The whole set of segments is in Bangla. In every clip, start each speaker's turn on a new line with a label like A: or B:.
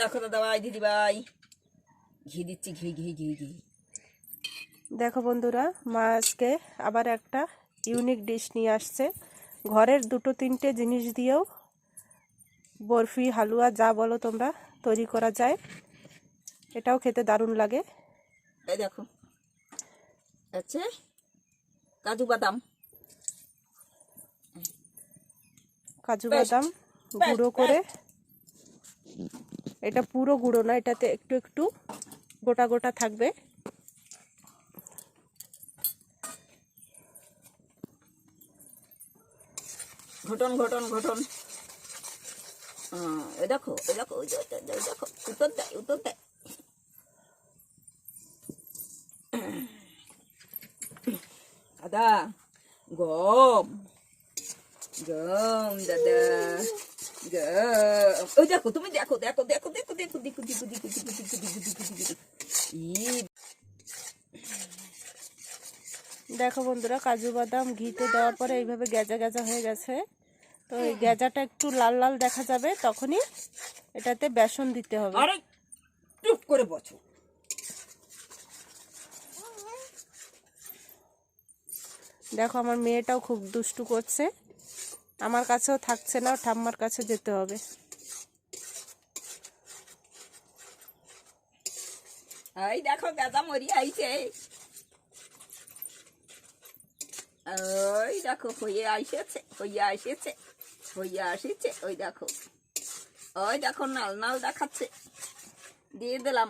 A: দেখো দাদা ভাই দিদি ভাই। ঘি দিচ্ছি ঘি ঘি ঘি ঘি।
B: দেখো বন্ধুরা মা আজকে আবার একটা ইউনিক ডিশ নিয়ে আসছে। ঘরের দুটো তিনটে জিনিস দিয়েও বরফি হালুয়া যা বলো তোমরা তৈরি করা যায়। এটাও খেতে দারুণ লাগে।
A: এই দেখো। আছে কাজু বাদাম।
B: কাজু বাদাম গুঁড়ো করে এটা পুরো গুঁড়ো না, এটাতে একটু একটু গোটা গোটা থাকবে।
A: ঘটন ঘটন ঘটন। এই দেখো দেখো, ওই দেখো, উত্তর দেয় উত্তর দেয় দাদা গম গম, দাদা। ওই দেখো তুমি দেখো দেখো দেখো দেখো দেখো দেখো দেখো দেখো দেখো দেখো দেখো দেখো দেখো দেখো
B: বন্ধুরা কাজু বাদাম ঘিতে দেওয়ার পরে এইভাবে গেজা গেজা হয়ে গেছে তো এই গেজাটা একটু লাল লাল দেখা যাবে তখনই এটাতে বেসন দিতে হবে
A: আরে চুপ করে বসো
B: দেখো আমার মেয়েটাও খুব দুষ্টু করছে আমার কাছেও থাকছে না ঠাম্মার কাছে যেতে হবে।
A: এই দেখো গাদা মরি আইছে। ওই দেখো হয়ে আইসেছে আসেছে আসেছে ওই দেখো। ওই দেখো নাল নাল দেখাচ্ছে। দিয়ে দিলাম।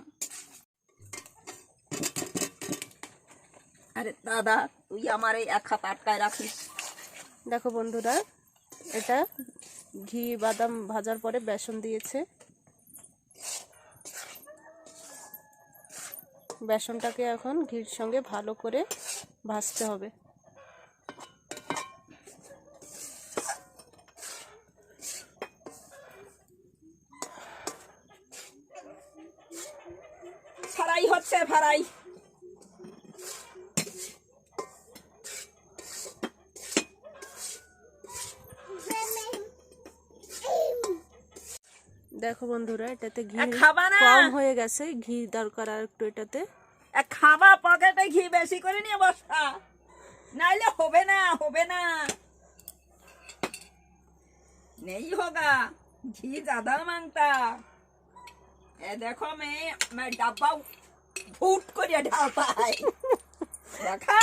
A: আরে দাদা তুই আমার এই এক হাত আটকায় রাখিস।
B: দেখো বন্ধুরা এটা ঘি, বাদাম ভাজার পরে বেসন দিয়েছে। বেসনটাকে এখন ঘির সঙ্গে ভালো করে ভাজতে হবে।
A: ফারাই হচ্ছে ফারাই
B: দেখো বন্ধুরা এটাতে ঘি কম হয়ে গেছে। ঘি দরকার আর একটু এটাতে।
A: খাবা পকেটে ঘি বেশি করে নিয়ে বসা। নাইলে হবে না হবে না। নেই হোগা ঘি জাদা মাংতা এ দেখো মে ডাব্বা ফুট করে ঢাল পাই দেখা?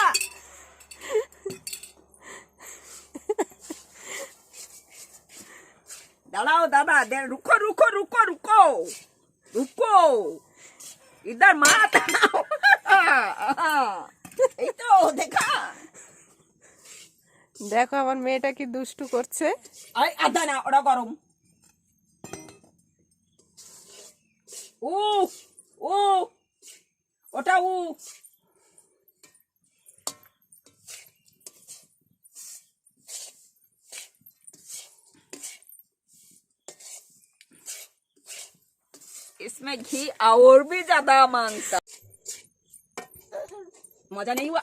A: দাঁড়াও দাদা রুখো রুখো রুখো রুখো রুখো ইদার মা এই তো দেখা
B: দেখো আমার মেয়েটা কি দুষ্টু করছে?
A: আই আদা না ওটা গরম। ও ও ওটা ও इसमें घी और भी ज्यादा मांगता मजा नहीं हुआ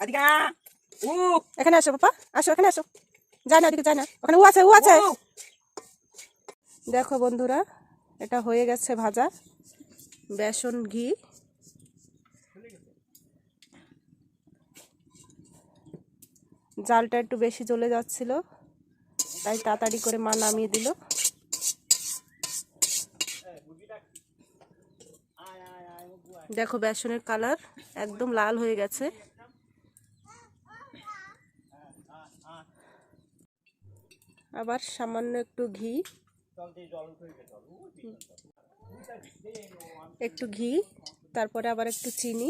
A: अधिका ऊ
B: এখানে আসো পাপা আসো এখানে আসো যায় না ওদিকে যায় না ওখানে ও আছে ও আছে
A: ও
B: দেখো বন্ধুরা এটা হয়ে গেছে ভাজা বেসন ঘি জালটা একটু বেশি জ্বলে যাচ্ছিল, তাই তাড়াতাড়ি করে মা নামিয়ে দিল। দেখো বেসনের কালার একদম লাল হয়ে গেছে। আবার সামান্য একটু ঘি। একটু ঘি, তারপরে আবার একটু চিনি।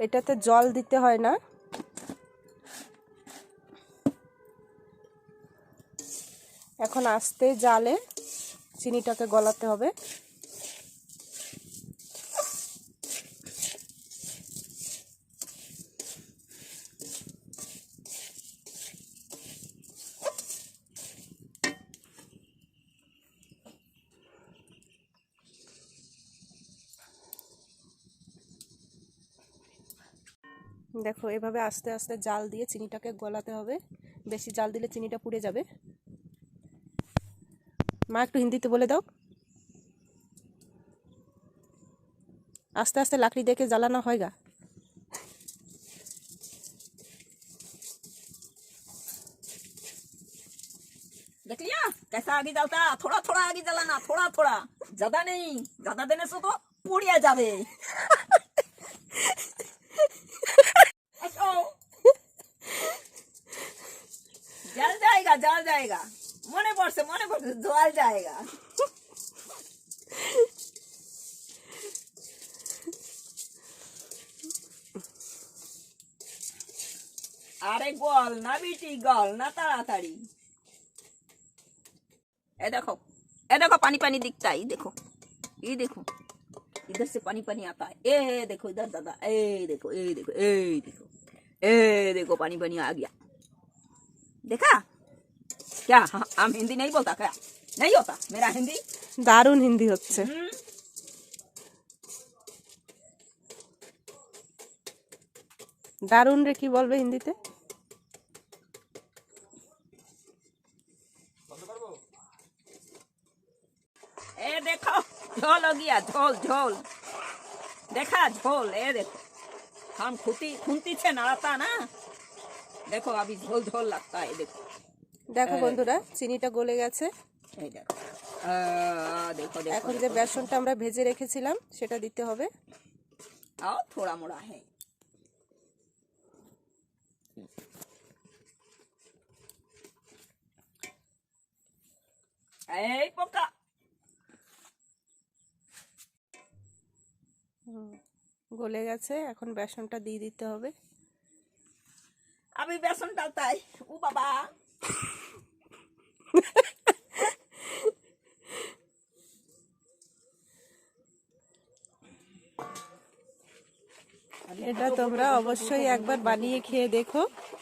B: এটাতে জল দিতে হয় না। এখন আস্তে জালে চিনিটাকে গলাতে হবে। দেখো এভাবে আস্তে আস্তে জাল দিয়ে চিনিটাকে গলাতে হবে বেশি জাল দিলে চিনিটা পুড়ে যাবে মা একটু হিন্দিতে বলে দাও আস্তে আস্তে লাকড়ি দেখে জ্বালানো হয় গা
A: देख लिया कैसा आगे जलता थोड़ा थोड़ा आगे जलाना थोड़ा थोड़ा ज्यादा नहीं ज्यादा देने से तो पुड़िया जावे जाएगा जल जाएगा मने पर से मने पर से जल जाएगा আরে গল না বিটি গল না তাড়াতাড়ি ए देखो ए देखो पानी पानी दिखता है ये देखो ये देखो इधर से पानी पानी आता है ए देखो इधर दादा ए देखो ए देखो ए देखो ए देखो पानी पानी आ गया देखा क्या हाँ, हम हिंदी नहीं बोलता क्या नहीं होता मेरा हिंदी
B: দারুণ হিন্দি হচ্ছে
A: हम्म?
B: দারুণ রে কি বলবে হিন্দিতে
A: ए देखो झोल हो गया झोल झोल देखा झोल ए देखो हम खुती खुंती से नड़ाता ना देखो अभी झोल झोल लगता है देखो
B: দেখো বন্ধুরা চিনিটা গলে গেছে। এখন যে বেসনটা আমরা ভেজে রেখেছিলাম সেটা দিতে হবে।
A: মোড়া
B: হ্যাঁ। গলে গেছে এখন বেসনটা দিয়ে দিতে হবে।
A: আমি বেসনটা তাই ও বাবা।
B: এটা তোমরা অবশ্যই একবার বানিয়ে খেয়ে দেখো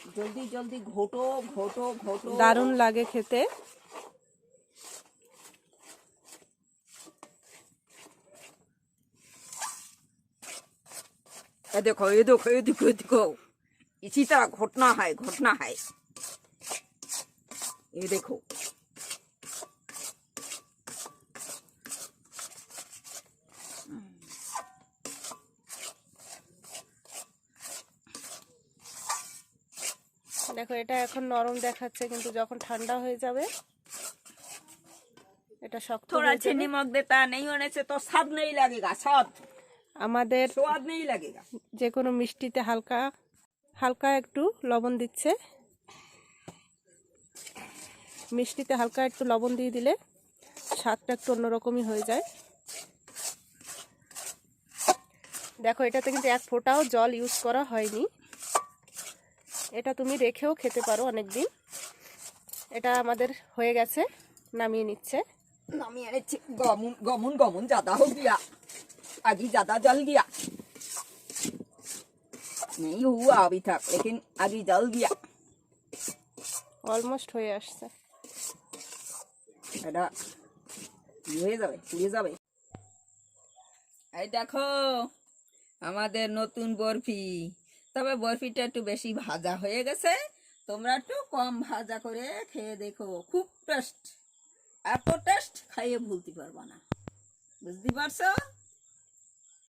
A: जल्दी जल्दी घोटो घोटो घोटो
B: দারুণ লাগে খেতে
A: ये देखो ये देखो ये देखो ये देखो इसी तरह घोटना है घोटना है ये देखो
B: দেখো এটা এখন নরম দেখাচ্ছে কিন্তু যখন ঠান্ডা হয়ে যাবে এটা শক্ত
A: थोड़ा
B: হয়ে
A: सी
B: যাবে।
A: नमक देता नहीं होने से तो स्वाद नहीं लगेगा स्वाद
B: আমাদের
A: स्वाद नहीं लगेगा
B: যে কোনো মিষ্টিতে হালকা হালকা একটু লবণ দিচ্ছে মিষ্টিতে হালকা একটু লবণ দিয়ে দিলে স্বাদটা একটু অন্যরকমই হয়ে যায় দেখো এটাতে কিন্তু এক ফোঁটাও জল ইউজ করা হয়নি এটা তুমি রেখেও খেতে পারো অনেক দিন এটা আমাদের হয়ে গেছে নামিয়ে নিচ্ছে
A: नामी अरे छि- गमुन गमुन गमुन ज्यादा हो गया आगे ज्यादा जल गया नहीं हुआ अभी तक लेकिन आगे जल गया
B: অলমোস্ট হয়ে আসছে
A: এটা হয়ে যাবে? পুড়ে যাবে? এই দেখো, আমাদের নতুন বরফি। তবে বরফিটা একটু বেশি ভাজা হয়ে গেছে। তোমরা একটু কম ভাজা করে খেয়ে দেখো। খুব টেস্ট এত টেস্ট খাইয়ে ভুলতে পারবা না। বুঝতে পারছ?